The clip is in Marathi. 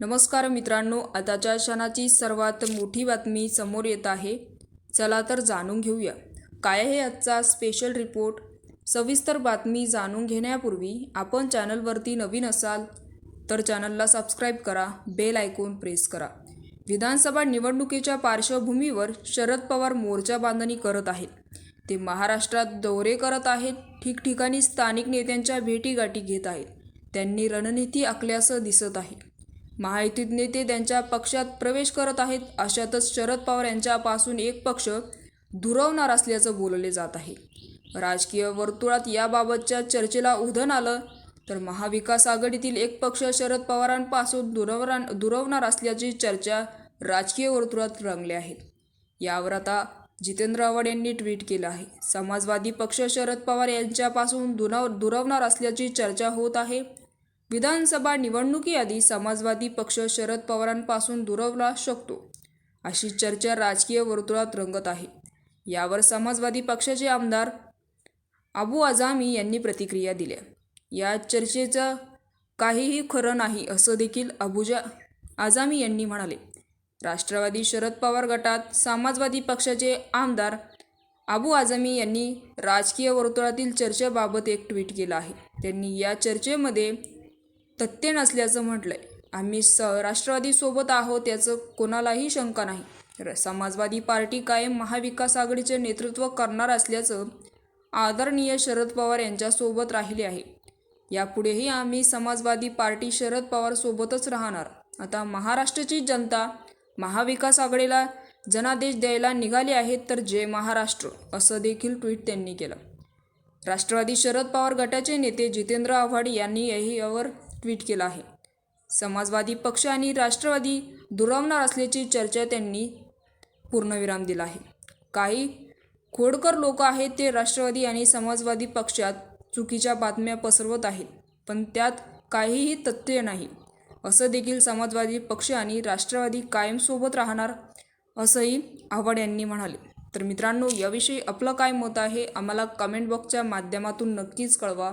नमस्कार मित्रांनो आताच्या क्षणाची सर्वात मोठी बातमी समोर येत आहे. चला तर जाणून घेऊया. काय आहे आजचा स्पेशल रिपोर्ट सविस्तर बातमी जाणून घेण्यापूर्वी आपण चॅनलवरती नवीन असाल तर चॅनलला सबस्क्राईब करा बेल आयकॉन प्रेस करा. विधानसभा निवडणुकीच्या पार्श्वभूमीवर शरद पवार मोर्चा बांधणी करत आहेत. ते महाराष्ट्रात दौरे करत आहेत ठिकठिकाणी स्थानिक नेत्यांच्या भेटीगाठी घेत आहेत. त्यांनी रणनीती आखल्याचं दिसत आहे. महायुतीत नेते त्यांच्या पक्षात प्रवेश करत आहेत अशातच शरद पवार यांच्यापासून एक पक्ष दुरवणार असल्याचं बोलले जात आहे. राजकीय वर्तुळात याबाबतच्या चर्चेला उधन आलं तर महाविकास आघाडीतील एक पक्ष शरद पवारांपासून दुरवणार दुरवणार असल्याची चर्चा राजकीय वर्तुळात रंगले आहेत यावर आता जितेंद्र आव्हाड यांनी ट्विट केलं आहे. समाजवादी पक्ष शरद पवार यांच्यापासून दुराव दुरवणार असल्याची चर्चा होत आहे. विधानसभा निवडणुकीआधी समाजवादी पक्ष शरद पवारांपासून दुरवला शकतो अशी चर्चा राजकीय वर्तुळात रंगत आहे. यावर समाजवादी पक्षाचे आमदार अबू आझामी यांनी प्रतिक्रिया दिल्या. या चर्चेचं काहीही खरं नाही असं देखील अबुजा आझामी यांनी म्हणाले. राष्ट्रवादी शरद पवार गटात समाजवादी पक्षाचे आमदार अबू आझमी यांनी राजकीय वर्तुळातील चर्चेबाबत एक ट्विट केलं आहे. त्यांनी या चर्चेमध्ये तथ्य नसल्याचं म्हटलंय. आम्ही स राष्ट्रवादीसोबत आहोत याचं कोणालाही शंका नाही. र- समाजवादी पार्टी कायम महाविकास आघाडीचे नेतृत्व करणार असल्याचं आदरणीय शरद पवार यांच्यासोबत राहिले आहे. यापुढेही आम्ही समाजवादी पार्टी शरद पवार सोबतच राहणार. आता महाराष्ट्राची जनता महाविकास आघाडीला जनादेश द्यायला निघाले आहेत तर जय महाराष्ट्र असं देखील ट्विट त्यांनी केलं. राष्ट्रवादी शरद पवार गटाचे नेते जितेंद्र आव्हाड यांनी यावर ट्विट केलं आहे. समाजवादी पक्ष आणि राष्ट्रवादी दुरावणार असल्याची चर्चा त्यांनी पूर्णविराम दिला आहे. काही खोडकर लोक आहेत ते राष्ट्रवादी आणि समाजवादी पक्षात चुकीच्या बातम्या पसरवत आहेत पण त्यात काहीही तथ्य नाही. असं देखील समाजवादी पक्ष आणि राष्ट्रवादी कायमसोबत राहणार असंही आव्हाड यांनी म्हणाले. तर मित्रांनो याविषयी आपलं काय मत आहे? आम्हाला कमेंट बॉक्सच्या माध्यमातून नक्कीच कळवा.